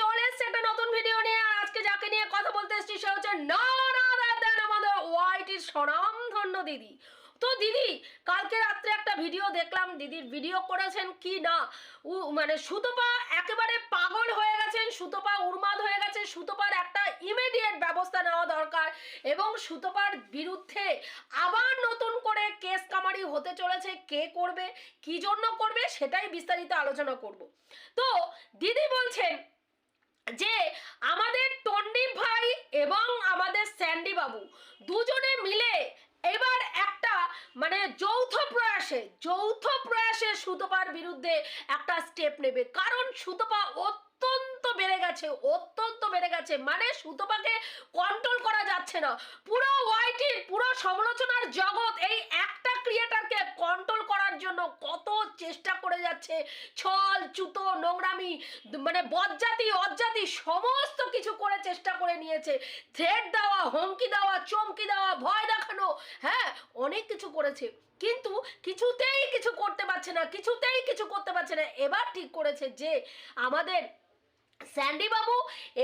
চলে এসছে একটা নতুন ভিডিও নিয়ে। আর আজকে যাকে নিয়ে কথা বলতে এসেছি সে হচ্ছে না না আমাদের ওয়াইটির স্বনামধন্য দিদি। তো দিদি, কালকে রাত্রে একটা ভিডিও দেখলাম দিদির ভিডিও করেছেন কি না? উ মানে সুতপা একেবারে পাগল হয়ে গেছেন, সুতপা উন্মাদ হয়ে গেছে সুতপার একটা ইমিডিয়েট ব্যবস্থা নেওয়া দরকার এবং সুতপার বিরুদ্ধে আবার নতুন করে কেস কামারি হতে চলেছে, কে করবে, কি জন্য করবে, সেটাই বিস্তারিত আলোচনা করব। তো দিদি বলছেন যে আমাদের টন্ডি ভাই এবং আমাদের স্যান্ডি বাবু দুজনে মিলে এবার একটা মানে যৌথ প্রয়াসে যৌথ প্রয়াসে সুতপার বিরুদ্ধে একটা স্টেপ নেবে। কারণ সুতপা অত্যন্ত বেড়ে গেছে, অত্যন্ত বেড়ে গেছে। মানে সুতপাকে কন্ট্রোল করা যাচ্ছে না। পুরো ওয়াইটির পুরো সমালোচনার জগৎ এই একটা ক্রিয়েটারকে কন্ট্রোল জন্য কত চেষ্টা করে যাচ্ছে। ছল, চুতো, নোংরামি মানে বজ্জাতি, অজ্জাতি সমস্ত কিছু করে চেষ্টা করে নিয়েছে। থ্রেট দেওয়া, হুমকি দেওয়া, চমকি দেওয়া, ভয় দেখানো হ্যাঁ অনেক কিছু করেছে। কিন্তু কিছুতেই কিছু করতে পারছে না, কিছুতেই কিছু করতে পারছে না। এবার ঠিক করেছে যে, আমাদের স্যান্ডি বাবু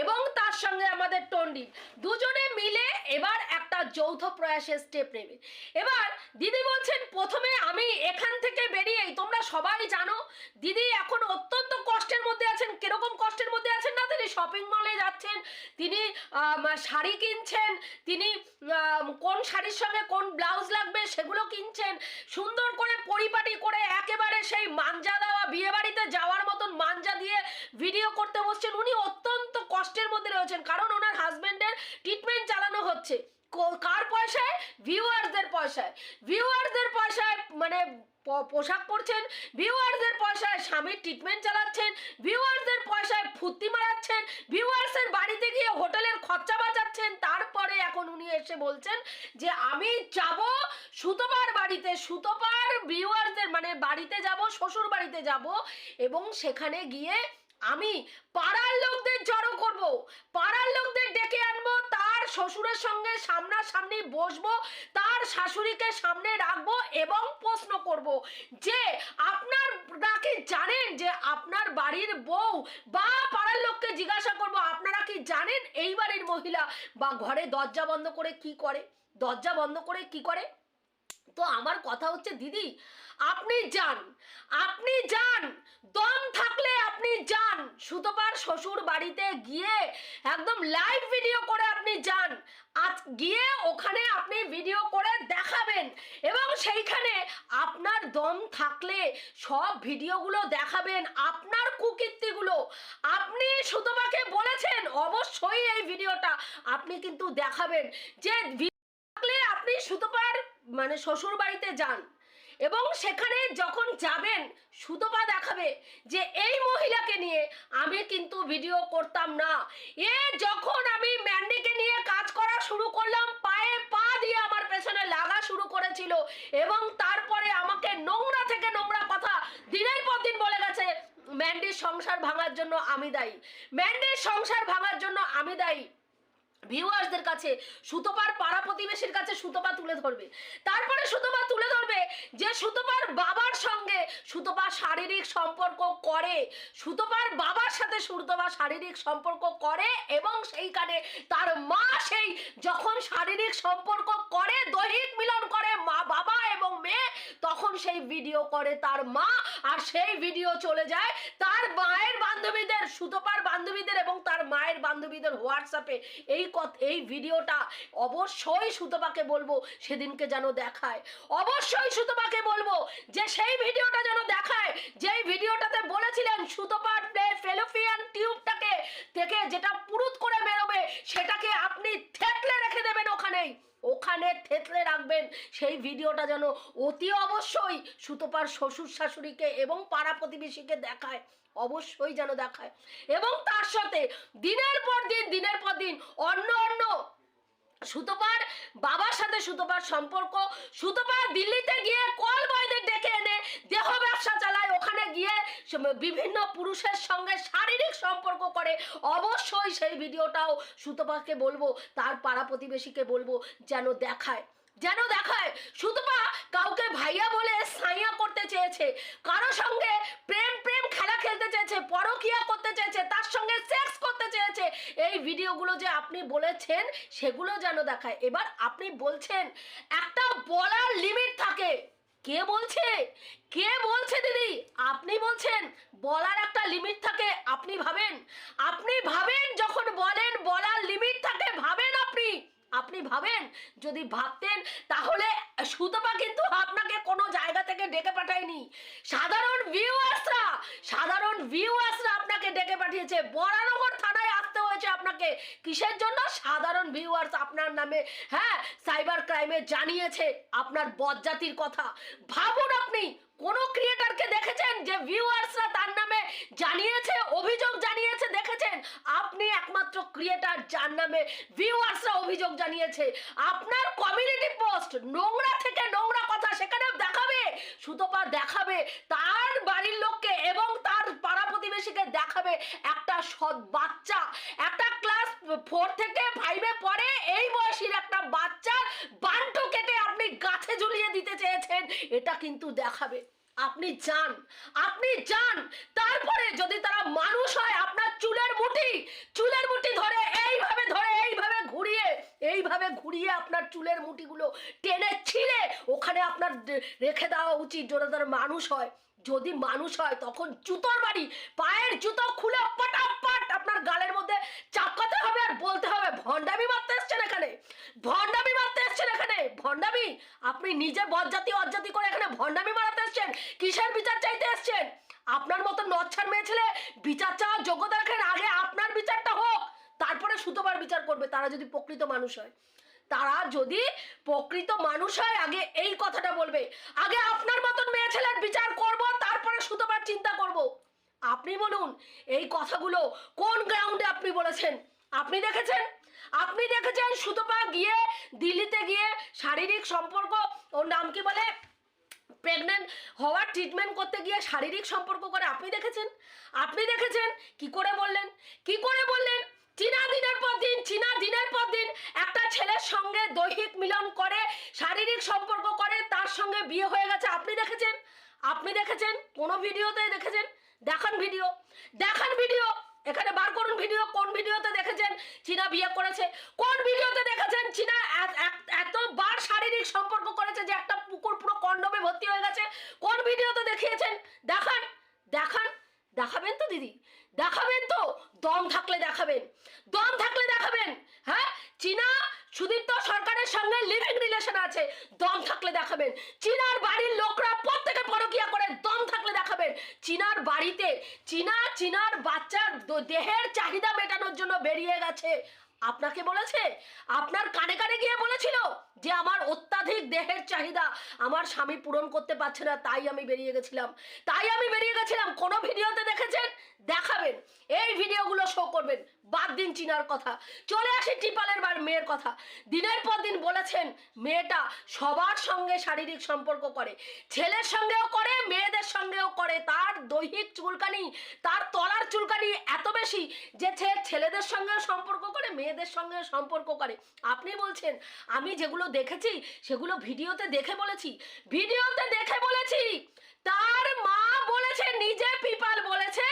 এবং তার সঙ্গে আমাদের টন্ডি। দুজনে মিলে এবার একটা যৌথ প্রয়াসে স্টেপ নেবে। এবার দিদি বলছেন, প্রথমে আমি এখান থেকে বেরিয়েই, তোমরা সবাই জানো, দিদি এখন অত্যন্ত কষ্টের মধ্যে আছেন। কীরকম কষ্টের মধ্যে আছেন না? তিনি শপিং মলে যাচ্ছেন, তিনি শাড়ি কিনছেন, তিনি কোন শাড়ির সঙ্গে কোন ব্লাউজ লাগবে সেগুলো কিনছেন। সুন্দর করে পরিপাটি করে একেবারে সেই মাঞ্জা দেওয়া বিয়ে বাড়িতে যাওয়ার মতন মাঞ্জা দিয়ে ভিডিও করতে বসছেন, উনি অত্যন্ত কষ্টের মধ্যে রয়েছেন, কারণ ওনার হাজবেন্ডের ট্রিটমেন্ট চালানো হচ্ছে। কার পয়সায়? ভিউয়ার্সদের পয়সায়। ভিউয়ার্সদের পয়সায় মানে পোশাক পরছেন ভিউয়ার্সদের পয়সায় স্বামীর ট্রিটমেন্ট চালাচ্ছেন ভিউয়ার্সদের পয়সায় ফুর্তি মারাচ্ছেন ভিউয়ার্সের বাড়িতে গিয়ে হোটেলের খরচা বাঁচাচ্ছেন। তারপরে এখন উনি এসে বলছেন যে, আমি যাব সুতপার বাড়িতে, সুতপার ভিউয়ার্সদের মানে বাড়িতে যাব শ্বশুর বাড়িতে যাব এবং সেখানে গিয়ে আমি পাড়ার লোকদের জড়ো করব। পাড়ার লোকদের ডেকে আনব, তার শ্বশুরের সঙ্গে সামনাসামনি বসবো, তার শাশুড়িকে সামনে রাখব এবং প্রশ্ন করব যে, আপনার নাকি জানেন যে আপনার বাড়ির বউ বা পাড়ার লোককে জিজ্ঞাসা করব, আপনারা কি জানেন এই বাড়ির মহিলা বা ঘরে দরজা বন্ধ করে কি করে? দরজা বন্ধ করে কি করে? তো আমার কথা হচ্ছে, দিদি, আপনি যান আপনি যান, দম থাকলে আপনি যান। সুতপার শ্বশুর বাড়িতে গিয়ে একদম লাইভ ভিডিও করে আপনি যান। আজ গিয়ে ওখানে আপনি ভিডিও করে দেখাবেন এবং সেইখানে আপনার দম থাকলে সব ভিডিওগুলো দেখাবেন, আপনার কুকীর্তিগুলো। আপনি সুতপাকে বলেছেন, অবশ্যই এই ভিডিওটা আপনি কিন্তু দেখাবেন। যে থাকলে আপনি সুতপার মানে শ্বশুর বাড়িতে যান। এবং সেখানে যখন যাবেন, সুতপা দেখাবে যে এই মহিলাকে নিয়ে আমি কিন্তু ভিডিও করতাম না। এ যখন আমি ম্যান্ডিকে নিয়ে কাজ করা শুরু করলাম, পায়ে পা দিয়ে আমার পেছনে লাগা শুরু করেছিল এবং তারপরে আমাকে নোংরা থেকে নোংরা কথা দিনের পর দিন বলে গেছে, ম্যান্ডির সংসার ভাঙার জন্য আমি দায়ী। ম্যান্ডির সংসার ভাঙার জন্য আমি দায়ী। ভিউয়ার্সদের কাছে সুতপার পাড়া প্রতিবেশীর কাছে সুতপা তুলে ধরবে। তারপরে সুতপা তুলে ধরবে যে সুতপার বাবার সঙ্গে সুতপা শারীরিক সম্পর্ক করে, সুতপার বাবার সাথে সুতপা শারীরিক সম্পর্ক করে এবং সেইখানে তার মা সেই যখন শারীরিক সম্পর্ক করে, দৈহিক মিলন করে মা, বাবা এবং মেয়ে, তখন সেই ভিডিও করে তার মা আর সেই ভিডিও চলে যায় তার মায়ের বান্ধবীদের, সুতপার বান্ধবীদের এবং তার মায়ের বান্ধবীদের হোয়াটসঅ্যাপে। এই কত এই ভিডিওটা অবশ্যই সুতপাকে বলব সেদিনকে যেন দেখায়। অবশ্যই সুতপাকে বলব যে সেই ভিডিওটা যেন দেখায়। যেই ভিডিওটাতে বলেছিলেন সুতপার ফেলোফিয়ান টিউবটাকে থেকে যেটা পুরুত করে বেরোবে সেটাকে আপনি থেতলে রেখে দেবেন ওখানেই থেতলে রাখবেন। সেই ভিডিওটা যেন অতি অবশ্যই সুতপার শ্বশুর শাশুড়িকে এবং পাড়া প্রতিবেশীকে দেখায়, অবশ্যই যেন দেখায়। এবং তার সাথে দিনের পর দিন, দিনের পর দিন অন্য অন্য সুতপার বাবার সাথে সুতপার সম্পর্ক, সুতপার দিল্লিতে গিয়ে কল বয়দের ডেকে এনে দেহ ব্যবসা চালায়, ওখানে গিয়ে বিভিন্ন পুরুষের সঙ্গে শারীরিক সম্পর্ক করে, অবশ্যই সেই ভিডিওটাও সুতপাকে বলব, তার পাড়া প্রতিবেশীকে বলব, যেন দেখায়। যেন দেখায় সুতপা কাউকে ভাইয়া বলে সাইয়া করতে চেয়েছে, কারও সঙ্গে প্রেম প্রেম খেলা খেলতে চেয়েছে, পরকিয়া করতে চেয়েছে, তার সঙ্গে সেক্স করতে চেয়েছে, এই ভিডিওগুলো যে আপনি বলেছেন, সেগুলো যেন দেখায়। এবার আপনি বলছেন, একটা বলার লিমিট থাকে। কে বলছে? কে বলছে দিদি? আপনি বলছেন, বলার একটা লিমিট থাকে, আপনি ভাবেন। আপনি ভাবেন যখন বলেন, বলার লিমিট থাকে, ভাবেন আপনি ভাবেন? যদি ভাবতেন, তাহলে সুতপা কিন্তু আপনাকে কোনো জায়গা থেকে ডেকে পাঠায়নি। সাধারণ ভিউয়ার্সরা সাধারণ ভিউয়ার্সরা আপনাকে ডেকে পাঠিয়েছে। বরানগর থানায় আসতে হয়েছে আপনাকে। কিসের জন্য? সাধারণ ভিউয়ার্স আপনার নামে হ্যাঁ সাইবার ক্রাইমে জানিয়েছে আপনার বজ্জাতির কথা। ভাবুন আপনি কোন ক্রিয়েটারকে দেখেছেন যে ভিউয়ার্সরা তার নামে জানিয়েছে, অভিযোগ জানিয়েছে, দেখেছেন? আপনি একমাত্র ক্রিয়েটার যার নামে ভিউয়ার্সরা অভিযোগ জানিয়েছে। আপনার কমিউনিটি পোস্ট নোংরা থেকে নোংরা কথা সেখানে দেখাবে, সুতপা দেখাবে, তার বাড়ির লোককে এবং তার পাড়া প্রতিবেশীকে দেখাবে একটা সৎ বাচ্চা। একটা ক্লাস ফোর থেকে ফাইভে পড়ে এই বয়সীর একটা বাচ্চার বান্টু কেটে আপনি গাছে ঝুলিয়ে দিতে চেয়েছেন, এটা কিন্তু দেখাবে। আপনি যান আপনি যান। তারপরে যদি তারা মানুষ হয় আপনার চুলের মুঠি চুলের মুঠি ধরে এইভাবে ধরে এইভাবে ঘুরিয়ে এইভাবে ঘুরিয়ে আপনার চুলের মুঠিগুলো টেনে ছিঁড়ে ওখানে আপনার রেখে দেওয়া উচিত যদি তারা মানুষ হয়। যদি মানুষ হয়, তখন জুতোর বাড়ি, পায়ের জুতো খুলে পটাপট আপনার গালের মধ্যে চাপকাতে হবে আর বলতে হবে, ভণ্ডামি মারতে এসছেন এখানে, ভণ্ডামি মারতে এসছেন এখানে, ভণ্ডামি, আপনি নিজে বজ্জাতি অজ্জাতি করে এখানে ভণ্ডামি মারাতে এসছেন, কিসের বিচার চাইতে এসছেন? আপনার মতো নচ্ছার মেয়ে ছেলে বিচার চাওয়ার যোগ্যতা রাখেন, আগে আপনার বিচারটা হোক, তারপরে সুতোবার বিচার করবে, তারা যদি প্রকৃত মানুষ হয়। তারা যদি প্রকৃত মানুষ হয়, আগে এই কথাটা বলবে। আগে আপনার মতন মেয়ে ছেলের বিচার করব, তারপরে সুতোবার চিন্তা করব। আপনি বলুন, এই কথাগুলো কোন গ্রাউন্ডে আপনি বলেছেন? আপনি দেখেছেন? আপনি দেখেছেন সুতপা গিয়ে দিল্লিতে গিয়ে শারীরিক সম্পর্ক, ওর নাম কি বলে? প্রেগনেন্ট হওয়ার ট্রিটমেন্ট করতে গিয়ে শারীরিক সম্পর্ক করে আপনি দেখেছেন? আপনি দেখেছেন? কি করে বললেন? কি করে বললেন? চীনা দিনের পর দিন, চীনা দিনের পর দিন একটা ছেলের সঙ্গে দৈহিক মিলন করে, শারীরিক সম্পর্ক করে, তার সঙ্গে বিয়ে হয়ে গেছে। আপনি দেখেছেন? আপনি দেখেছেন? কোনো ভিডিওতে দেখেছেন? দেখান ভিডিও। দেখান ভিডিও। এখানে বার করুন ভিডিও। কোন ভিডিওতে দেখেছেন? চীনা বিয়ে করেছে। কোন ভিডিওতে দেখেছেন? চীনা এত- এত- এতবার শারীরিক সম্পর্ক করেছে যে একটা পুকুর পুরো কন্ডমে ভর্তি হয়ে গেছে। কোন ভিডিওতে দেখিয়েছেন? দেখান। দেখান। দেখাবেন তো দিদি। দেখাবেন তো দম থাকলে দেখাবেন দম থাকলে দেখাবেন হ্যাঁ চীনা সুদীপ্ত সরকারের সঙ্গে লিভিং রিলেশন আছে দম থাকলে দেখাবেন চীনার বাড়ির লোকরা প্রত্যেকে পরকিয়া করে দম থাকলে দেখাবেন চীনার বাড়িতে চীনা চীনার বাচ্চার দ- দেহের চাহিদা মেটানোর জন্য বেরিয়ে গেছে আপনাকে বলেছে আপনার কানে কানে গিয়ে বলেছিল যে আমার অত্যাধিক দেহের চাহিদা আমার স্বামী পারছে না তাই আমি বেরিয়ে গেছিলাম। তাই আমি বেরিয়ে গেছিলাম। কোনো ভিডিওতে দেখেছেন? দেখাবেন। এই ভিডিওগুলো শো করবেন। চিনার কথা। চলে আসি টিপালের বার মেয়ের কথা। দিনের পর দিন বলেছেন, মেয়েটা সবার সঙ্গে শারীরিক সম্পর্ক করে। ছেলের সঙ্গেও করে, মেয়েদের সঙ্গেও করে। তার দৈহিক চুলকানি, তার তলার চুলকানি এত বেশি যে ছেলেদের সঙ্গেও সম্পর্ক করে, মেয়েদের সঙ্গেও সম্পর্ক করে। আপনি বলছেন, আমি যেগুলো দেখেছি, সেগুলো ভিডিওতে দেখে বলেছি। ভিডিওতে দেখে বলেছি! তার মা বলেছে, নিজে পিপাল বলেছে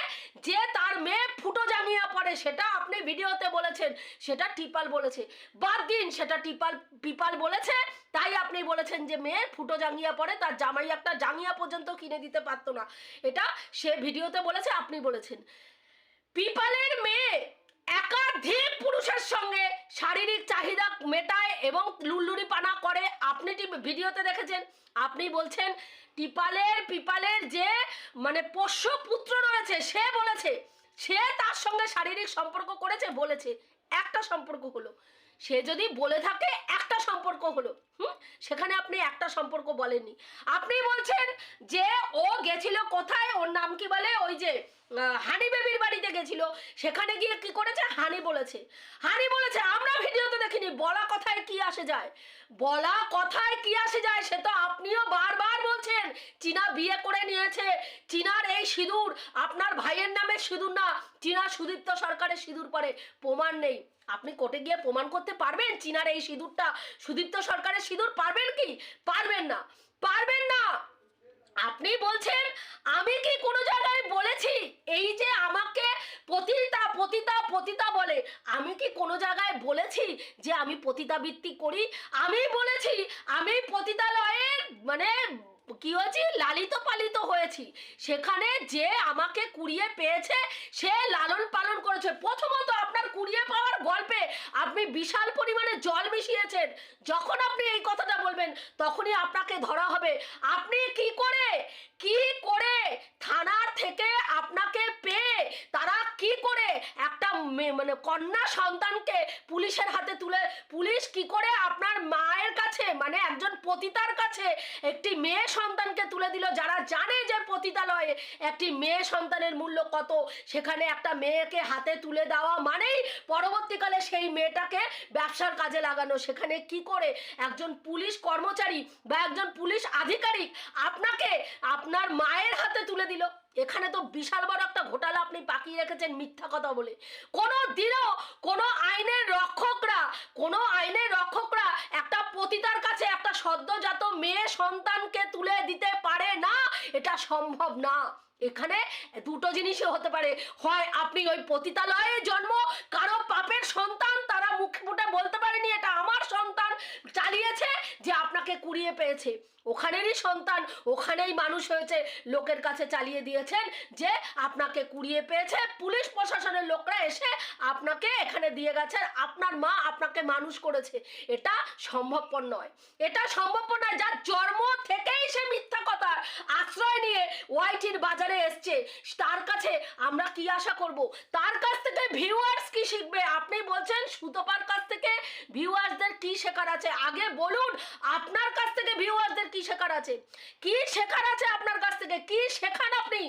যে তার মেয়ে ফুটো জামিয়া পড়ে, সেটা আপনি ভিডিওতে বলেছেন, সেটা টিপাল বলেছে। বাদ দিন, সেটা টিপাল, পিপাল বলেছে, তাই আপনি বলেছেন যে মেয়ে ফুটো জাঙ্গিয়া পড়ে, তার জামাই একটা জাঙ্গিয়া পর্যন্ত কিনে দিতে পারতো না। এটা সে ভিডিওতে বলেছে, আপনি বলেছেন। পিপালের মেয়ে একাধিক পুরুষের সঙ্গে শারীরিক চাহিদা মেটায় এবং লুল্লুরি পানা করে। আপনি ভিডিওতে দেখেছেন, আপনি বলছেন টিপালের পিপালের যে মানে পোষ্য পুত্র রয়েছে, সে বলেছে, সে তার সঙ্গে শারীরিক সম্পর্ক করেছে, বলেছে। একটা সম্পর্ক হলো। সে যদি বলে থাকে, একটা সম্পর্ক হলো। হুম? সেখানে আপনি একটা সম্পর্ক বলেননি। আপনি বলছেন যে, ও গেছিল কোথায়? ওর নাম কি বলে? ওই যে হানি বেবির বাড়িতে গেছিল। সেখানে গিয়ে কি করেছে? হানি বলেছে। হানি বলেছে, আমরা ভিডিওতে দেখিনি, বলা কথায় কি আসে যায়? বলা কথায় কি আসে যায় সে তো আপনিও বারবার বলছেন, চীনা বিয়ে করে নিয়েছে। চীনার এই সিঁদুর, আপনার ভাইয়ের নামে সিঁদুর না, চীনা সুদীপ্ত সরকারের সিঁদুর পরে, প্রমাণ নেই। আপনি কোর্টে গিয়ে প্রমাণ করতে পারবেন? চীনার এই সিঁদুরটা সুদীপ্ত সরকারের সিঁদুর পারবেন কি? পারবেন না। পারবেন না। আপনি বলছেন, আমি কি কোনো জায়গায় বলেছি? এই যে আমাকে পতিতা পতি পতিতা পতিতা বলে, আমি কি কোনো জায়গায় বলেছি যে আমি পতিতাবৃত্তি করি? আমি বলেছি, আমি পতিতালয়ের মানে কি হয়েছি? লালিত পালিত হয়েছি। সেখানে যে আমাকে কুড়িয়ে পেয়েছে, সে লালন পালন করেছে। প্রথমত আপনার কুড়িয়ে পাওয়ার গল্পে আপনি বিশাল পরিমাণে জল মিশিয়েছেন। যখন আপনি এই কথাটা বলবেন, তখনই আপনাকে ধরা হবে। আপনি কি করে কি করে থানার থেকে আপনাকে পেয়ে, তারা কি করে একটা মানে কন্যা সন্তানকে পুলিশের হাতে তুলে, পুলিশ কি করে আপনার মায়ের কাছে মানে একজন পতিতার কাছে একটি মেয়ে সন্তানকে তুলে দিল। যারা জানে যে পতিতালয়ে একটি মেয়ে সন্তানের মূল্য কত, সেখানে একটা মেয়েকে হাতে তুলে দেওয়া মানেই পরবর্তীকালে সেই মেয়েটাকে ব্যবসার কাজে লাগানো। সেখানে কি করে একজন পুলিশ কর্মচারী বা একজন পুলিশ আধিকারিক আপনাকে আপনার মায়ের হাতে তুলে দিল? এখানে তো বিশাল বড় একটা ঘোটালা আপনি পাকিয়ে রেখেছেন মিথ্যা কথা বলে। কোনো দিনও কোনো আইনের রক্ষকরা, কোনো আইনের রক্ষকরা একটা পতিতার কাছে একটা সদ্যজাত মেয়ে সন্তানকে তুলে দিতে পারে না। এটা সম্ভব না। এখানে দুটো জিনিসই হতে পারে। হয় আপনি ওই পতিতালয়ে জন্ম, কারও পাপের সন্তান তারা মুখে ফুটে বলতে পারেনি, এটা আমার সন্তান চালিয়েছে যে আপনাকে কুড়িয়ে পেয়েছে। ওখানেরই সন্তান, ওখানেই মানুষ হয়েছে, লোকের কাছে চালিয়ে দিয়েছেন যে আপনাকে কুড়িয়ে পেয়েছে। পুলিশ প্রশাসনের লোকরা এসে আপনাকে এখানে দিয়ে গেছে, আপনার মা আপনাকে মানুষ করেছে। এটা সম্ভবপর নয়। এটা সম্ভবপর নয়, যার জন্ম থেকেই সে মিথ্যা কথার আশ্রয় নিয়ে ওয়াইটির বাজারে এসছে। তার কাছে আমরা কি আশা করব? তার কাছ থেকে ভিউয়ার্স কি শিখবে? আপনি বলছেন সুতপার কাছ থেকে ভিউয়ার্সদের কি শেখার আছে? আগে বলুন, আপনার কাছ থেকে ভিউয়ার্সদের কি শেখার আছে? কি শেখার আছে আপনার কাছ থেকে? কি শেখান আপনি?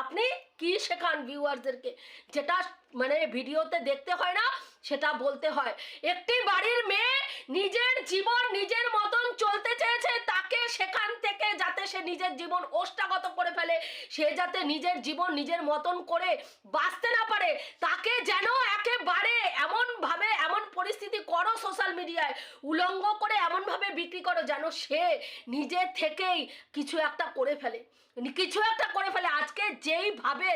আপনি কি শেখান ভিউয়ারদেরকে যেটা মানে ভিডিওতে দেখতে হয় না, সেটা বলতে হয়। একটি বাড়ির মেয়ে নিজের জীবন নিজের মতন চলতে চেয়েছে, তাকে সেখান থেকে যাতে সে নিজের জীবন ওষ্ঠাগত করে ফেলে, সে যাতে নিজের জীবন নিজের মতন করে বাঁচতে না পারে, তাকে যেন একেবারে এমনভাবে এমন পরিস্থিতি করো সোশ্যাল মিডিয়ায় উলঙ্গ করে এমনভাবে বিক্রি করো, যেন সে নিজে থেকেই কিছু একটা করে ফেলে। কিছু একটা করে ফেলে। আজকে যেইভাবে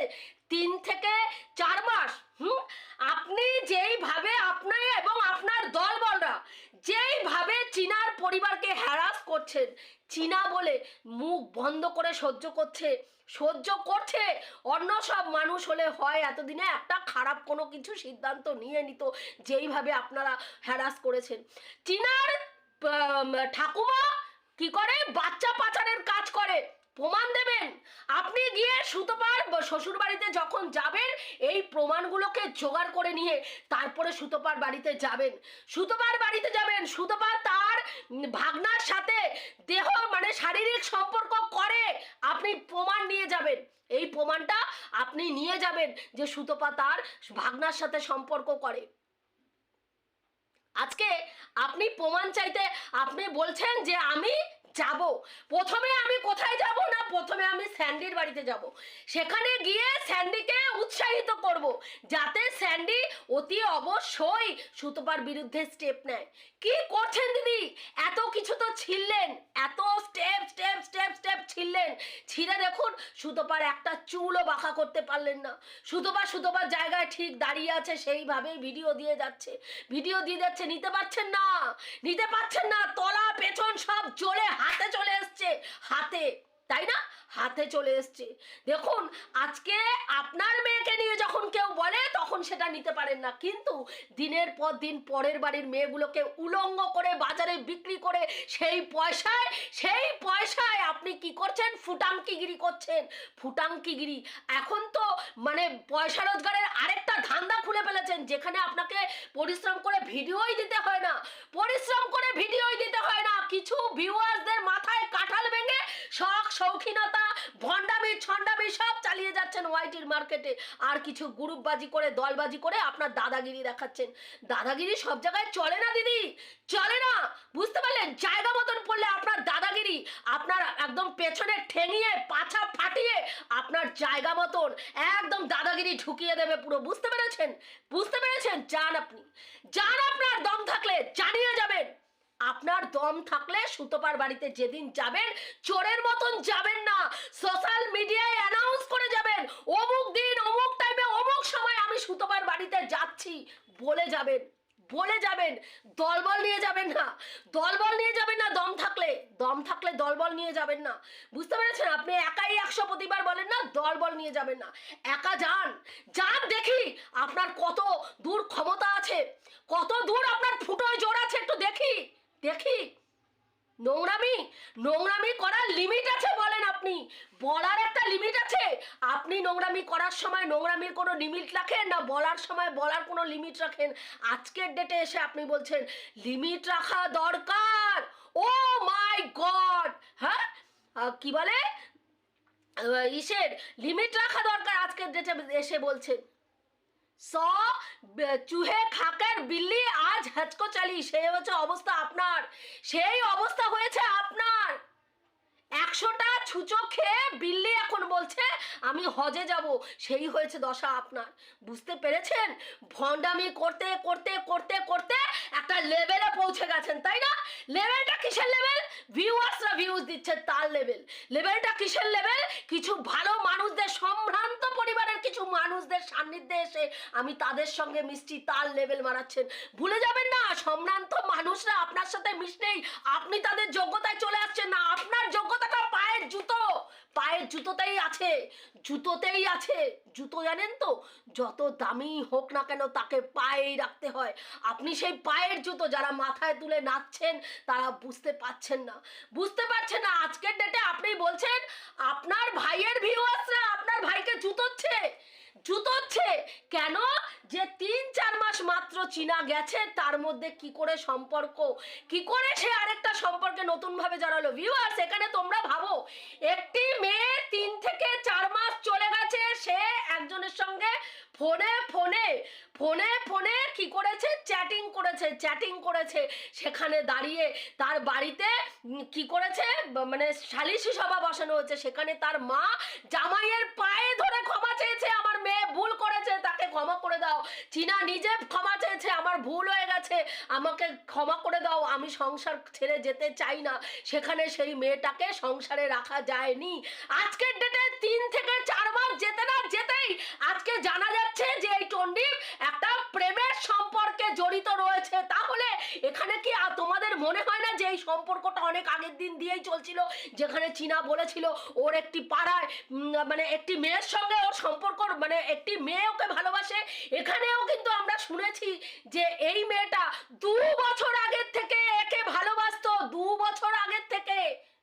তিন থেকে চার মাস, হুম? আপনি যেইভাবে আপনি এবং আপনার দলবলরা যেইভাবে চীনার পরিবারকে হ্যারাস করছেন, চীনা বলে মুখ বন্ধ করে সহ্য করছে সহ্য করছে, অন্য সব মানুষ হলে হয় এতদিনে একটা খারাপ কোনো কিছু সিদ্ধান্ত নিয়ে নিত, যেইভাবে আপনারা হ্যারাস করেছেন। চীনার ঠাকুমা কি করে? বাচ্চা পাচারের কাজ করে। প্রমাণ দেবেন। আপনি গিয়ে সুতপার শ্বশুর বাড়িতে যখন যাবেন, এই প্রমাণগুলোকে জোগাড় করে নিয়ে তারপরে সুতপার বাড়িতে যাবেন। সুতপার বাড়িতে যাবেন সুতপা তার ভাগনার সাথে দেহ মানে শারীরিক সম্পর্ক করে আপনি প্রমাণ নিয়ে যাবেন। এই প্রমাণটা আপনি নিয়ে যাবেন যে সুতপা তার ভাগনার সাথে সম্পর্ক করে। আজকে আপনি প্রমাণ চাইতে আপনি বলছেন যে আমি যাব। প্রথমে আমি কোথায় যাব না প্রথমে আমি স্যান্ডির বাড়িতে যাব। সেখানে গিয়ে স্যান্ডিকে উৎসাহিত করব, যাতে স্যান্ডি অতি অবশ্যই সুতপার বিরুদ্ধে স্টেপ নেয়। কি করছেন দিদি? এত কিছু তো ছিললেন, এত স্টেপ স্টেপ স্টেপ স্টেপ ছিললেন। ছিঁড়ে দেখুন, সুতপার একটা চুলও বাঁকা করতে পারলেন না। সুতপা সুতপার জায়গায় ঠিক দাঁড়িয়ে আছে, সেইভাবেই ভিডিও দিয়ে যাচ্ছে। ভিডিও দিয়ে যাচ্ছে, নিতে পারছেন না? নিতে পারছেন না? তলা, পেছন সব চলে হাতে চলে এসছে হাতে তাই না? হাতে চলে এসছে। দেখুন, আজকে আপনার মেয়েকে নিয়ে যখন কেউ বলে, তখন সেটা নিতে পারেন না। কিন্তু দিনের পর দিন পরের বাড়ির মেয়েগুলোকে উলঙ্গ করে বাজারে বিক্রি করে সেই পয়সায় সেই পয়সায় আপনি কি করছেন? ফুটাঙ্কিগিরি করছেন। ফুটাঙ্কিগিরি। এখন তো মানে পয়সা রোজগারের আরেকটা ধান্দা খুলে ফেলেছেন, যেখানে আপনাকে পরিশ্রম করে ভিডিওই দিতে হয় না। পরিশ্রম করে ভিডিওই দিতে হয় না। কিছু ভিউয়ার্সদের মাথায় কাঁঠাল ভেঙে শখ শৌখিনতা ভণ্ডামি ছন্ডামি সব চালিয়ে যাচ্ছেন ওয়াইটির মার্কেটে। আর কিছু গ্রুপবাজি করে, দলবাজি করে আপনার দাদাগিরি দেখাচ্ছেন। দাদাগিরি সব জায়গায় চলে না, দিদি? চলে না! বুঝতে পারলেন? জায়গা মতন পড়লে আপনার দাদাগিরি, আপনার একদম পেছনে ঠেঙিয়ে, পাছা ফাটিয়ে আপনার জায়গা মতন একদম দাদাগিরি ঢুকিয়ে দেবে পুরো। বুঝতে পেরেছেন? বুঝতে পেরেছেন? যান আপনি। যান আপনার, দম থাকলে জানিয়ে যাবেন। আপনার দম থাকলে সুতপার বাড়িতে যেদিন যাবেন, চোরের মতন যাবেন না। সোশ্যাল মিডিয়ায় অ্যানাউন্স করে যাবেন, অমুক দিন, অমুক টাইমে অমুক সময় আমি সুতপার বাড়িতে যাচ্ছি। বলে যাবেন বলে যাবেন, দলবল নিয়ে যাবেন না। দলবল নিয়ে যাবেন না, দম থাকলে। দম থাকলে দলবল নিয়ে যাবেন না। বুঝতে পেরেছেন? আপনি একাই একশো প্রতিবার বলেন না, দলবল নিয়ে যাবেন না। একা যান। যান দেখি আপনার কত দূর ক্ষমতা আছে, কত দূর আপনার ফুটোয় জোর আছে, একটু দেখি। দেখি। নোংরামি নোংরামি করার লিমিট আছে বলেন আপনি। বলার একটা লিমিট আছে। আপনি নোংরামি করার সময় নোংরামির কোনো লিমিট রাখেন না বলার সময় বলার কোনো লিমিট রাখেন? আজকের ডেটে এসে আপনি বলছেন লিমিট রাখা দরকার। ও মাই গড হ্যাঁ? কি বলে? ইসের লিমিট রাখা দরকার। আজকের ডেটে এসে বলছেন। চুহে খাকের বিল্লি আজ হ্যাচকো চালি। সেই হচ্ছে অবস্থা আপনার। সেই অবস্থা হয়েছে আপনার। একশোটা ছুচো খেয়ে বিল্লি এখন বলছে, আমি হজে যাব। সেই হয়েছে দশা আপনার। বুঝতে পেরেছেন? ভণ্ডামি করতে করতে করতে করতে একটা লেভেলে পৌঁছে গেছেন, তাই না? লেভেলটা কিসের লেভেল ভিউয়ার্সরা ভিউজ দিচ্ছে তার লেভেল লেভেলটা কিসের লেভেল কিছু ভালো মানুষদের, সম্ভ্রান্ত পরিবারের কিছু মানুষদের সান্নিধ্যে এসে আমি তাদের সঙ্গে মিষ্টি তার লেভেল মারাচ্ছেন ভুলে যাবেন না, সম্ভ্রান্ত মানুষরা আপনার সাথে মিশতেই আপনি তাদের যোগ্যতায় চলে আসছেন। না, আপনার যোগ্যতাটা পায়ের জুতো। পায়ের জুতোতেই আছে জুতোতেই আছে। জুতো জানেন তো, যত দামি হোক না কেন তাকে পায়েই রাখতে হয়। আপনি সেই পায়ের জুতো যারা মাথায় তুলে নাচছেন, তারা বুঝতে পারছেন না। বুঝতে পারছেন না, আজকের ডেটে আপনি বলছেন, আপনার ভাইয়ের ভিউয়ার্সরা আপনার ভাইকে জুতোচ্ছে জুতোচ্ছে কেন যে তিন চার মাস মাত্র চীনা গেছে, তার মধ্যে কি করে সম্পর্ক? কি করে সে আরেকটা সম্পর্কে নতুন ভাবে জড়ালো ভিউয়ার্স এখানে তোমরা ভাবো, একটি মেয়ে তিন থেকে চার মাস চলে গেছে, সে একজনের সঙ্গে ফোনে ফোনে ফোনে ফোনে কি করেছে? চ্যাটিং করেছে চ্যাটিং করেছে। সেখানে দাঁড়িয়ে তার বাড়িতে কি করেছে? মানে সালিশি সভা বসানো হয়েছে। সেখানে তার মা জামাইয়ের পায়ে ধরে ক্ষমা চেয়েছে। আমার মেয়ে ভুল করেছে, তাকে ক্ষমা করে দাও। চীনা নিজে ক্ষমা চেয়েছে, আমার ভুল হয়ে গেছে, আমাকে ক্ষমা করে দাও। আমি সংসার ছেড়ে যেতে চাই না। সেখানে সেই মেয়েটাকে সংসারে রাখা যায়নি। আজকের ডেটে তিন থেকে চার মাস যেতে না যেতেই আজকে জানা যাচ্ছে যে এই টন্ডিপ একটা প্রেমের সম্পর্কে জড়িত রয়েছে। তাহলে এখানে কি আর তোমাদের মনে হয় না যে এই সম্পর্কটা অনেক আগের দিন দিয়েই চলছিল? যেখানে চীনা বলেছিল ওর একটি পাড়ায় মানে একটি মেয়ের সঙ্গে ওর সম্পর্ক মানে একটি মেয়ে ওকে ভালোবাসে। এখানেও কিন্তু আমরা শুনেছি যে এই মেয়েটা দু বছর আগের থেকে একে ভালোবাসতো। দু বছর আগের থেকে।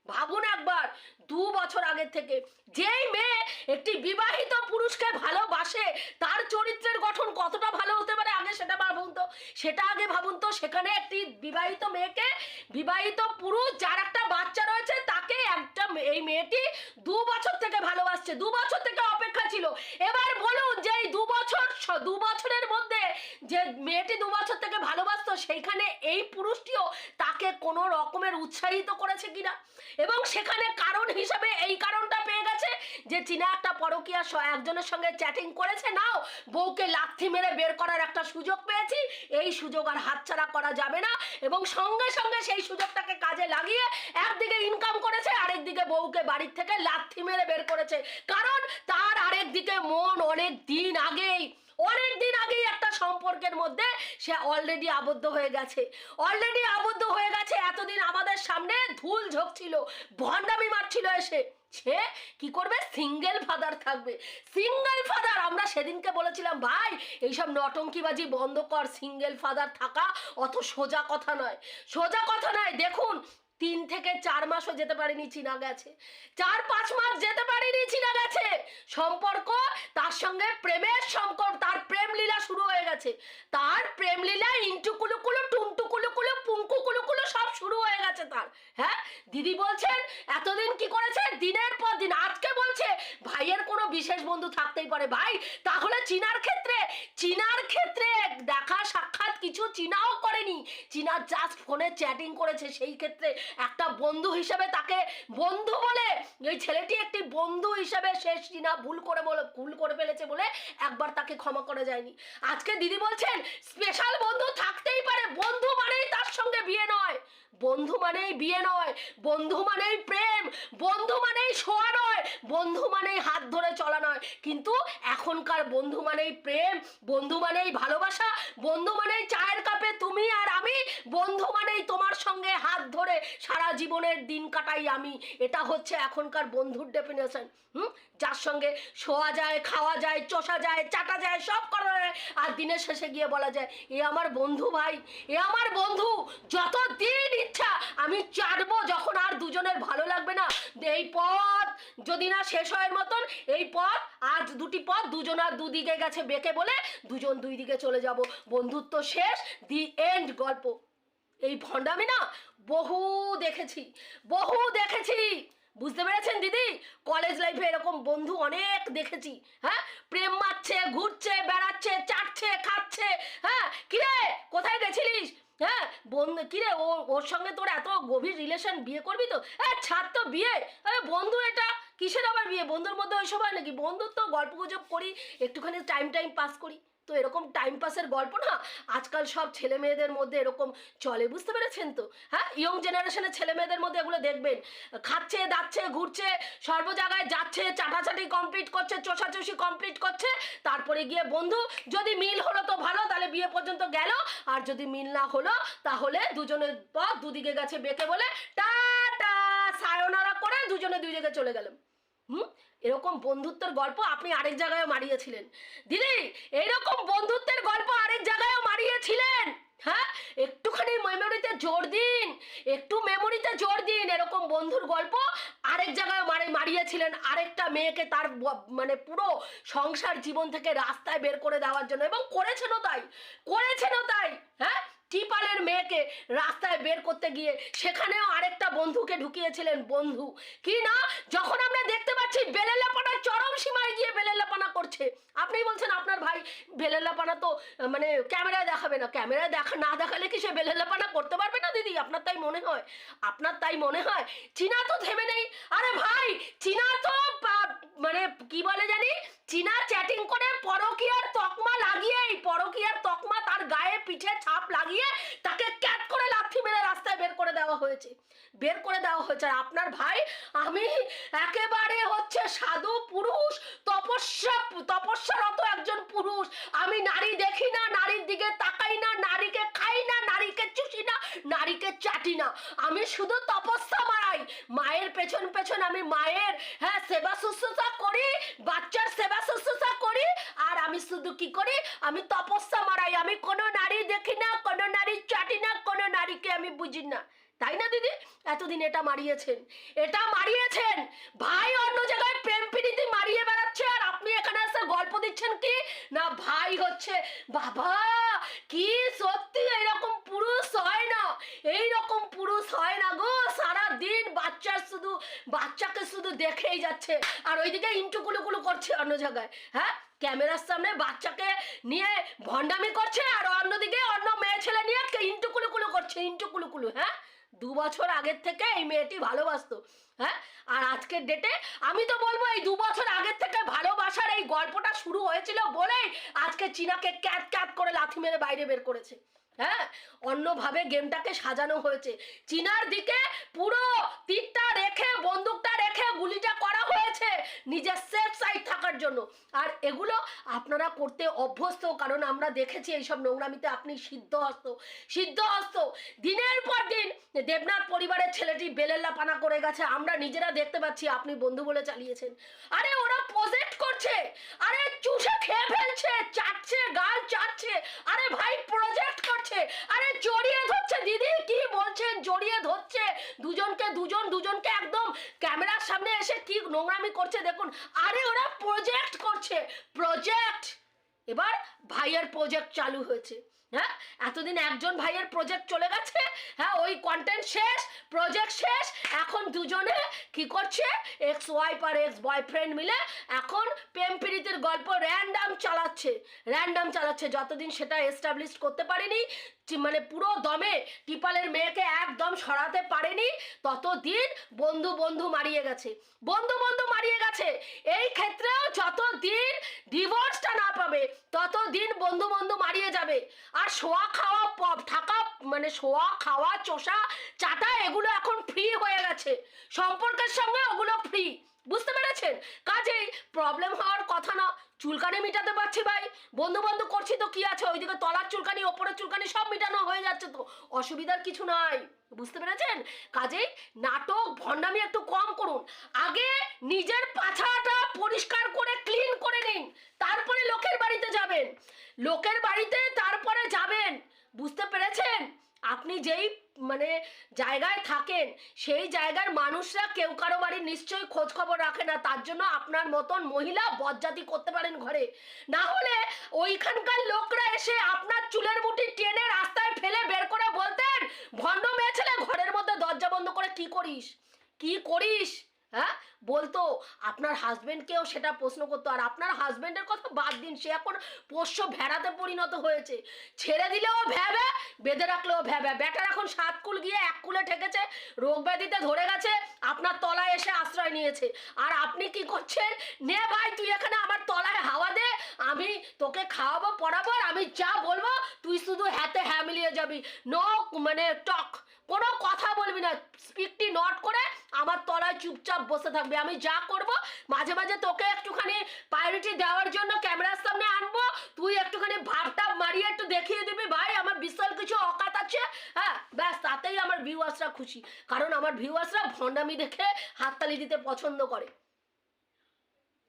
ভাবুন একবার দু বছর আগের থেকে যেই মেয়ে একটি বিবাহিত পুরুষকে ভালোবাসে, তার চরিত্রের গঠন কতটা ভালো হতে পারে আগে সেটা ভাবুন তো। সেটা আগে ভাবুন তো, সেখানে একটি বিবাহিত মেয়েকে বিবাহিত পুরুষ যার একটা বাচ্চা রয়েছে, তাকে একটা এই মেয়েটি দু বছর থেকে ভালোবাসছে, দু বছর থেকে অপেক্ষা ছিল। এবার বলুন যে এই দু বছর দু বছরের মধ্যে যে মেয়েটি দু বছর থেকে ভালোবাসতো, সেইখানে এই পুরুষটিও তাকে কোনো রকমের উৎসাহিত করেছে কিনা? এবং সেখানে কারণ হিসাবে এই কারণটা পেয়ে গেছে যে চীনা একটা পরকীয়া একজনের সঙ্গে চ্যাটিং করেছে, নাও বউকে লাথি মেরে বের করার একটা সুযোগ পেয়েছি, এই সুযোগ আর হাতছাড়া করা যাবে না এবং সঙ্গে সঙ্গে সেই সুযোগটাকে কাজে লাগিয়ে একদিকে ইনকাম করেছে, আরেকদিকে বউকে বাড়ির থেকে লাথি মেরে বের করেছে। কারণ তার আরেকদিকে মন অনেক দিন আগেই অনেক দিন আগেই একটা সম্পর্কের মধ্যে সে অলরেডি আবদ্ধ হয়ে গেছে। অলরেডি আবদ্ধ হয়ে গেছে, এতদিন আমাদের সামনে ধুল ঝোঁকছিল, ভণ্ডামি মারছিল এসে। সে কি করবে? সিঙ্গেল ফাদার থাকবে। সিঙ্গেল ফাদার আমরা সেদিনকে বলেছিলাম, ভাই, এইসব নটঙ্কিবাজি বন্ধ কর সিঙ্গেল ফাদার থাকা অত সোজা কথা নয়। সোজা কথা নয়, দেখুন, তিন থেকে চার মাসও যেতে পারেনি, চিনা গেছে। চার, পাঁচ মাস যেতে পারেনি, চিনা গেছে। সম্পর্ক, তার সঙ্গে প্রেমের সম্পর্ক তার প্রেম লীলা শুরু হয়ে গেছে। তার প্রেমলীলা ইন্টু কুলু কুলু টুমটু কুলু কুলু, পুঙ্কু কুলু কুলু সব শুরু হয়ে গেছে তার। হ্যাঁ? দিদি বলছেন, এতদিন কি করেছে? দিনের পর দিন। আজকে বলছে, ভাইয়ের কোনো বিশেষ বন্ধু থাকতেই পারে। ভাই, তাহলে চিনার ক্ষেত্রে চীনার ক্ষেত্রে দেখা সাক্ষাৎ কিছু চীনাও করেনি। চীনা জাস্ট ফোনে চ্যাটিং করেছে। সেই ক্ষেত্রে একটা বন্ধু হিসেবে তাকে বন্ধু বলে এই ছেলেটি একটি বন্ধু হিসেবে শেষ চীনা ভুল করে বলে, ভুল করে ফেলেছে বলে একবার তাকে ক্ষমা করে যায়নি। আজকে দিদি বলছেন স্পেশাল বন্ধু থাকতেই পারে। বন্ধু মানেই তার সঙ্গে বিয়ে নয়। বন্ধু মানেই বিয়ে নয়। বন্ধু মানেই প্রেম। বন্ধু মানেই শোয়া নয়। বন্ধু মানেই হাত ধরে চলা নয়। কিন্তু এখনকার বন্ধু মানেই প্রেম। বন্ধু মানেই ভালোবাসা বন্ধু মানেই চায়ের কাপে তুমি আর আমি। বন্ধু সঙ্গে হাত ধরে সারা জীবনের দিন কাটাই আমি। এটা হচ্ছে এখনকার বন্ধুর ডেফিনেশন হুম? যার সঙ্গে শোয়া যায়, খাওয়া যায়, চষা যায়, চাটা যায়, সব করা যায়। আর দিনের শেষে গিয়ে বলা যায়, এ আমার বন্ধু ভাই, এ আমার বন্ধু যত দিন ইচ্ছা আমি চাটবো যখন আর দুজনের ভালো লাগবে না। এই পথ যদি না শেষ হয় মতন, এই পথ আজ দুটি পথ, দুজন আর দুদিকে গেছে বেঁকে বলে দুজন দুই দিকে চলে যাব। বন্ধুত্ব শেষ, দি এন্ড গল্প। এই ভণ্ডামি না বহু দেখেছি বহু দেখেছি। বুঝতে পেরেছেন দিদি? কলেজ লাইফে এরকম বন্ধু অনেক দেখেছি হ্যাঁ? প্রেম মারছে, ঘুরছে, বেড়াচ্ছে, চাটছে, খাচ্ছে হ্যাঁ? কিরে কোথায় গেছিলিস? হ্যাঁ? বন্ধু কিরে ও, ওর সঙ্গে তোর এত গভীর রিলেশন বিয়ে করবি তো? হ্যাঁ ছাড় তো বিয়ে। বন্ধু এটা? কিসের আবার বিয়ে? বন্ধুর মধ্যে ওইসব হয় নাকি? বন্ধুত্ব গল্প গুজব করি, একটুখানি টাইম টাইম পাস করি। তো এরকম টাইম পাসের গল্প না, আজকাল সব ছেলে মেয়েদের মধ্যে এরকম চলে, বুঝতে পেরেছেন তো? হ্যাঁ ইয়ং জেনারেশনের ছেলে মেয়েদের মধ্যে এগুলো দেখবেন। খাচ্ছে, দাচ্ছে, ঘুরছে, সর্ব জায়গায় যাচ্ছে, চাটাচাটি কমপ্লিট করছে, চষাচষি কমপ্লিট করছে, তারপরে গিয়ে বন্ধু, যদি মিল হলো তো ভালো, তাহলে বিয়ে পর্যন্ত গেল। আর যদি মিল না হলো, তাহলে দুজনের পথ দুদিকে গেছে বেঁকে বলে, টাটা, সায়নারা করে দুজনে দুই দিকে চলে গেলাম। হুম? এরকম বন্ধুত্বের গল্প আপনি আরেক জায়গায় মারিয়েছিলেন। দিদি, এরকম বন্ধুত্বের গল্প আরেক জায়গায়ও মারিয়েছিলেন। হ্যাঁ? একটুখানি মেমোরিতে জোর দিন, একটু মেমোরিতে জোর দিন, এরকম বন্ধুর গল্প আরেক জায়গায় মারি মারিয়েছিলেন আরেকটা মেয়েকে তার মানে পুরো সংসার জীবন থেকে রাস্তায় বের করে দেওয়ার জন্য। এবং করেছেনও তাই করেছেনও তাই হ্যাঁ? টিপালের মেয়েকে রাস্তায় বের করতে গিয়ে সেখানেও আরেকটা বন্ধুকে ঢুকিয়েছিলেন বন্ধু। কি না? যখন আমরা দেখতে পাচ্ছি বেলেলাপানা চরম সীমায় গিয়ে বেলেলাপানা করছে। আপনি বলছেন আপনার ভাই বেলেলাপানা তো মানে ক্যামেরায় দেখাবে না। ক্যামেরায় দেখা, না দেখালে কি সে বেলেলাপানা করতে পারবে না দিদি? আপনার তাই মনে হয়? আপনার তাই মনে হয়? চীনা তো থেমে নেই। আরে ভাই, চীনা তো মানে কি বলে জানি? চীনা চ্যাটিং করে পরকিয়ার তকমা লাগিয়েই পরকিয়ার তকমা তার গায়ে পিঠে ছাপ লাগিয়ে তাকে ক্যাট করে লাথি মেরে রাস্তায় বের করে দেওয়া হয়েছে। বের করে দেওয়া হয়েছে। আর আপনার ভাই, আমি একেবারে হচ্ছে সাধু পুরুষ, তপস্যা, তপস্যারত একজন পুরুষ। আমি নারী দেখি না, নারীর দিকে তাকাই না, নারীকে খাই না, নারীকে চুষি না, নারীকে চাটি না। আমি শুধু তপস্যা মারাই। মায়ের পেছন পেছন আমি মায়ের হ্যাঁ সেবা শুশ্রূষা করি বাচ্চার সেবা শুশ্রূষা করি আর আমি শুধু কি করি আমি তপস্যা মারাই, আমি কোনো নারী দেখি না, কোনো নারী চাটি না, কোনো নারীকে আমি বুঝি না। তাই না, দিদি? এতদিন এটা মারিয়েছেন। এটা মারিয়েছেন! ভাই অন্য জায়গায় প্রেম প্রীতি মারিয়ে বেড়াচ্ছে, আর আপনি এখানে এসে গল্প দিচ্ছেন কি? না, ভাই হচ্ছে, বাবা, কি সত্যি এরকম পুরুষ হয় না। এই রকম পুরুষ হয় না গো। সারা দিন বাচ্চার শুধু, বাচ্চাকে শুধু দেখেই যাচ্ছে। আর ওইদিকে ইন্টু কুলুকুলু করছে অন্য জায়গায়। হ্যাঁ? ক্যামেরার সামনে বাচ্চাকে নিয়ে ভণ্ডামি করছে আর অন্যদিকে অন্য মেয়ে ছেলে নিয়ে করছে হ্যাঁ? দু বছর আগের থেকে এই মেয়েটি ভালোবাসতো হ্যাঁ? আর আজকের ডেটে আমি তো বলব এই দু বছর আগের থেকে ভালোবাসার এই গল্পটা শুরু হয়েছিল বলেই আজকে চীনাকে ক্যাট ক্যাট করে লাথি মেরে বাইরে বের করেছে। হ্যাঁ? অন্যভাবে গেমটাকে সাজানো হয়েছে। চীনার দিকে পুরো তীরটা রেখে, বন্দুকটা রেখে গুলিটা করা হয়েছে নিজের সেফ সাইড থাকার জন্য। আর এগুলো আপনারা করতে অভ্যস্ত, কারণ আমরা দেখেছি এইসব নোংরামিতে আপনি সিদ্ধহস্ত। সিদ্ধহস্ত। দিনের পর দিন দেবনাথ পরিবারের ছেলেটি বেলেল্লা পানা করে গেছে। আমরা নিজেরা দেখতে পাচ্ছি, আপনি বন্ধু বলে চালিয়েছেন। আরে, ওরা প্রজেক্ট করছে। আরে, চুষে খেয়ে ফেলছে, চাটছে, গাল চাটছে। আরে ভাই প্রজেক্ট করছে। আরে জড়িয়ে ধরছে, দিদি, কি বলছেন? জড়িয়ে ধরছে। দুজনকে, দুজন, দুজনকে একদম ক্যামেরার সামনে এসে কি নোংরামি করছে দেখুন। আরে ওরা প্রজেক্ট করছে প্রজেক্ট এবার ভাইয়ের প্রজেক্ট চালু হয়েছে। হ্যাঁ এতদিন একজন ভাইয়ের প্রজেক্ট চলে গেছে হ্যাঁ ওই কন্টেন্ট শেষ প্রজেক্ট শেষ, এখন দুজনে কি করছে? এক্স ওয়াইফ আর এক্স বয়ফ্রেন্ড মিলে এখন প্রেম প্রীতির গল্প র্যান্ডাম চালাচ্ছে র্যান্ডাম চালাচ্ছে, যতদিন সেটা এস্টাবলিশ করতে পারেনি মানে পুরো দমে টিপালের মেয়েকে একদম সরাতে পারেনি, ততদিন বন্ধু বন্ধু মারিয়ে গেছে। বন্ধু বন্ধু মারিয়ে গেছে। এই ক্ষেত্রেও যতদিন ডিভোর্সটা না পাবে, ততদিন বন্ধু বন্ধু মারিয়ে যাবে। আর শোয়া খাওয়া প- থাকা মানে শোয়া, খাওয়া, চোষা, চাটা এগুলো এখন ফ্রি হয়ে গেছে। সম্পর্কের সঙ্গে ওগুলো ফ্রি বুঝতে পেরেছেন? কাজেই প্রবলেম হওয়ার কথা না, চুলকানি মিটাতে পারছি ভাই। বন্ধু বন্ধু করছি তো কি আছে? ওইদিকে তলার চুলকানি, ওপরের চুলকানি সব মিটানো হয়ে যাচ্ছে তো। অসুবিধার কিছু নাই। বুঝতে পেরেছেন? কাজেই নাটক ভণ্ডামি একটু কম করুন। আগে নিজের পাছাটা পরিষ্কার করে ক্লিন করে নিন। তারপরে লোকের বাড়িতে যাবেন। লোকের বাড়িতে তারপরে যাবেন। বুঝতে পেরেছেন? আপনি যেই মানে জায়গায় থাকেন, সেই জায়গার মানুষরা কেউ কারও বাড়ি নিশ্চয়ই খোঁজ খবর রাখে না, তার জন্য আপনার মতন মহিলা বজ্জাতি করতে পারেন ঘরে। না হলে ওইখানকার লোকরা এসে আপনার চুলের মুঠি টেনে রাস্তায় ফেলে বের করে বলতেন, ভণ্ড মেয়ে ছেলে, ঘরের মধ্যে দরজা বন্ধ করে কি করিস? কি করিস? হ্যাঁ? বলতো, আপনার হাজবেন্ডকেও সেটা প্রশ্ন করতো, আর আপনার হাজবেন্ডের কথা বাদ দিন, সে এখন পোষ্য ভেড়াতে পরিণত হয়েছে। ছেড়ে দিলেও ভ্যাবে বেঁধে রাখলেও ভ্যাবে ব্যাটার এখন সাত কুল গিয়ে এক কুলে ঠেকেছে, রোগ ব্যাধিতে ধরে গেছে, আপনার তলায় এসে আশ্রয় নিয়েছে। আর আপনি কি করছেন? নে ভাই, তুই এখানে আমার তলায় হাওয়া দে, আমি তোকে খাওয়াবো, পড়াবো, আর আমি যা বলব, তুই শুধু হ্যাতে হ্যাঁ মিলিয়ে যাবি। নো মানে টক। কোনো কথা বলবি না। স্পিকটি নট করে আমার তলায় চুপচাপ বসে থাকবে। আমি যা করব, মাঝে মাঝে তোকে একটুখানি প্রায়োরিটি দেওয়ার জন্য ক্যামেরার সামনে আনব। তুই একটুখানি ভাবটা মারিয়ে একটু দেখিয়ে দিবি, ভাই, আমার বিশাল কিছু অকাত আছে। হ্যাঁ ব্যাস, তাতেই আমার ভিউয়ার্সরা খুশি। কারণ আমার ভিউয়ার্সরা ভণ্ডামি দেখে হাততালি দিতে পছন্দ করে।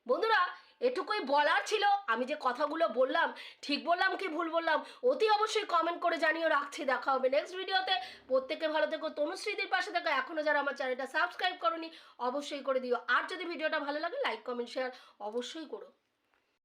বন্ধুরা এটুকুই বলার ছিল। আমি যে কথাগুলো বললাম, ঠিক বললাম কি ভুল বললাম, অতি অবশ্যই কমেন্ট করে জানিয়ে রাখছি, দেখা হবে নেক্সট ভিডিওতে প্রত্যেকে ভালো থেকো। তনুশ্রীদের পাশে দেখো এখনও যারা আমার চ্যানেলটা সাবস্ক্রাইব করনি, অবশ্যই করে দিও। আর যদি ভিডিওটা ভালো লাগে লাইক কমেন্ট শেয়ার অবশ্যই করো।